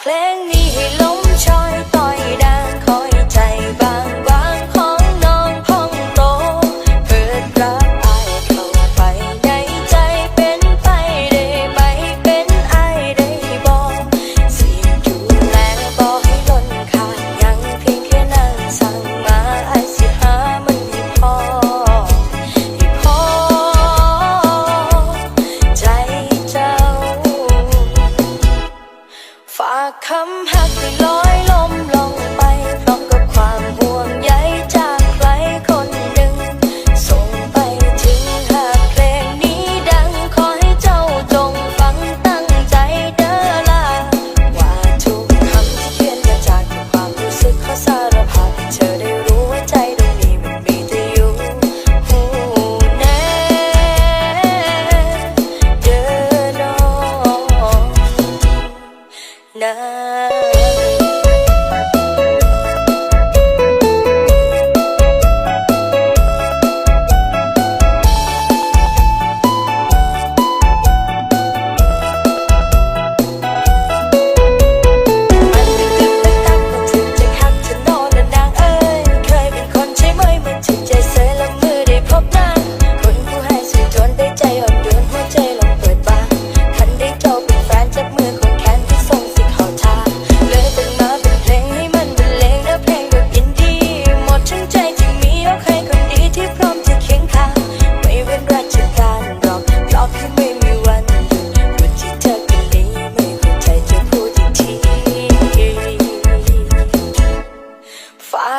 เพลงนี้ให้ลม I'm happy, Lord. đời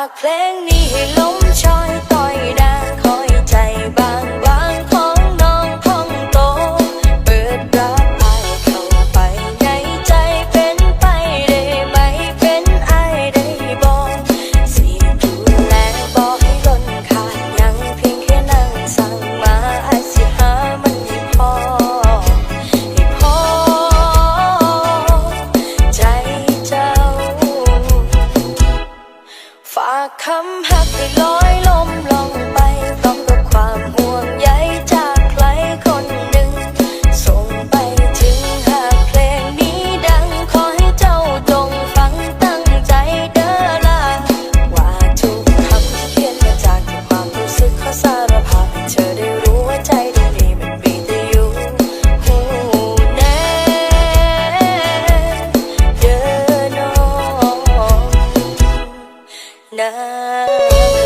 ากเพลงนี้ให้ล้มชอย nam